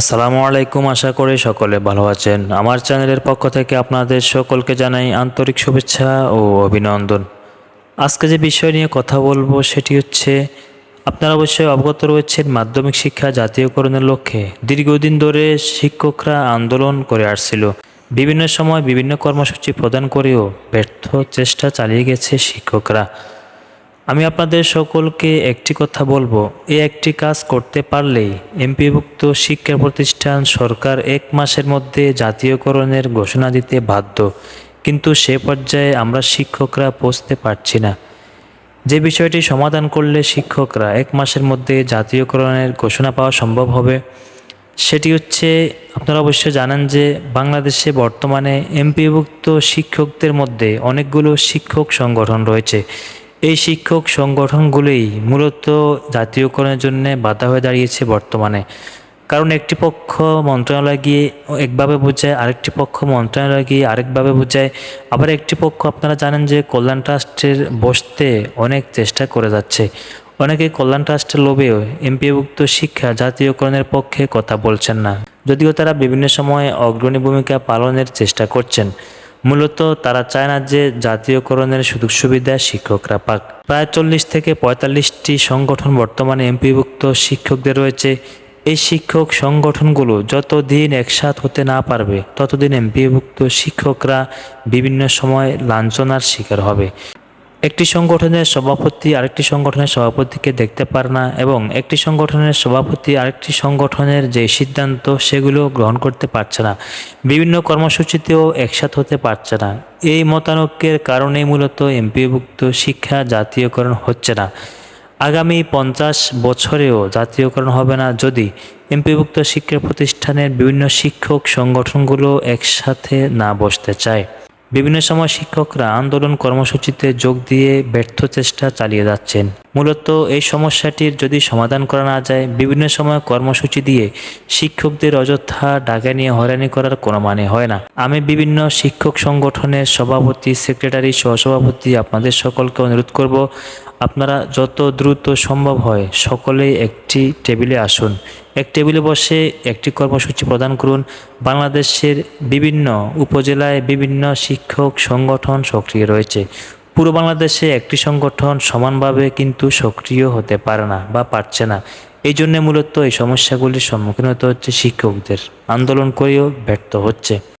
আসসালামু আলাইকুম, আশা করি সকলে ভালো আছেন। আমার চ্যানেলের পক্ষ থেকে আপনাদের সকলকে জানাই আন্তরিক শুভেচ্ছা ও অভিনন্দন। আজকে যে বিষয় নিয়ে কথা বলব সেটি হচ্ছে, আপনারা অবশ্যই অবগত রয়েছেন মাধ্যমিক শিক্ষা জাতীয়করণের লক্ষ্যে। দীর্ঘদিন ধরে শিক্ষকরা আন্দোলন করে আসছিল। বিভিন্ন সময় বিভিন্ন কর্মসূচি প্রদান করেও ব্যর্থ চেষ্টা চালিয়ে গেছে শিক্ষকরা। আমি আপনাদের সকলকে একটি কথা বলব। এই একটি কাজ করতে পারলেই এমপিভুক্ত শিক্ষা প্রতিষ্ঠান সরকার এক মাসের মধ্যে জাতীয়করণের ঘোষণা দিতে বাধ্য। কিন্তু সে পর্যায়ে আমরা শিক্ষকরা পৌঁছতে পারছি না। যে বিষয়টি সমাধান করলে শিক্ষকরা এক মাসের মধ্যে জাতীয়করণের ঘোষণা পাওয়া সম্ভব হবে, সেটি হচ্ছে আপনারা অবশ্যই জানেন যে বাংলাদেশে বর্তমানে এমপিভুক্ত শিক্ষকদের মধ্যে অনেকগুলো শিক্ষক সংগঠন রয়েছে। এই শিক্ষক সংগঠনগুলোই মূলত জাতীয়করণের জন্য বাধা হয়ে দাঁড়িয়েছে বর্তমানে। কারণ একটি পক্ষ মন্ত্রণালয় গিয়ে একভাবে বোঝায়, আরেকটি পক্ষ মন্ত্রণালয় গিয়ে আরেকভাবে বোঝায়। আবার একটি পক্ষ আপনারা জানেন যে কল্যাণ ট্রাস্টের বসতে অনেক চেষ্টা করে যাচ্ছে। অনেকে কল্যাণ ট্রাস্টের লোভেও এমপিভুক্ত শিক্ষা জাতীয়করণের পক্ষে কথা বলছেন না। যদিও তারা বিভিন্ন সময়ে অগ্রণী ভূমিকা পালনের চেষ্টা করছেন। মূলত তারা চায় না যে জাতীয়করণের সুযোগ সুবিধা শিক্ষকরা পাক। প্রায় চল্লিশ থেকে পঁয়তাল্লিশটি সংগঠন বর্তমানে এমপিভুক্ত শিক্ষকদের রয়েছে। এই শিক্ষক সংগঠনগুলো যতদিন একসাথ হতে না পারবে, ততদিন এমপিভুক্ত শিক্ষকরা বিভিন্ন সময় লাঞ্ছনার শিকার হবে। একটি সংগঠনের সভাপতি আরেকটি সংগঠনের সভাপতিকে দেখতে পারে না এবং একটি সংগঠনের সভাপতি আরেকটি সংগঠনের যে সিদ্ধান্ত সেগুলো গ্রহণ করতে পারছে না। বিভিন্ন কর্মসূচিতেও একসাথ হতে পারছে না। এই মতানৈক্যের কারণেই মূলত এমপিভুক্ত শিক্ষা জাতীয়করণ হচ্ছে না। আগামী পঞ্চাশ বছরেও জাতীয়করণ হবে না যদি এমপিভুক্ত শিক্ষা প্রতিষ্ঠানের বিভিন্ন শিক্ষক সংগঠনগুলো একসাথে না বসতে চায়। বিভিন্ন সময় শিক্ষকরা আন্দোলন কর্মসূচিতে যোগ দিয়ে ব্যর্থ চেষ্টা চালিয়ে যাচ্ছেন। মূলত এই সমস্যাটির যদি সমাধান করা না যায়, বিভিন্ন সময় কর্মসূচি দিয়ে শিক্ষকদের অযথা ডাকা নিয়ে হয়রানি করার কোনো মানে হয় না। আমি বিভিন্ন শিক্ষক সংগঠনের সভাপতি, সেক্রেটারি, সহসভাপতি আপনাদের সকলকে অনুরোধ করব আপনারা যত দ্রুত সম্ভব হয় সকলেই একটি টেবিলে আসুন। এক টেবিলে বসে একটি কর্মসূচি প্রদান করুন। বাংলাদেশের বিভিন্ন উপজেলায় বিভিন্ন শিক্ষক সংগঠন সক্রিয় রয়েছে। পুরো বাংলাদেশে একটি সংগঠন সমানভাবে কিন্তু সক্রিয় হতে পারে না বা পারছে না। এই জন্য মূলত এই সমস্যাগুলির সম্মুখীন হতে হচ্ছে শিক্ষকদের। আন্দোলন করেও ব্যর্থ হচ্ছে।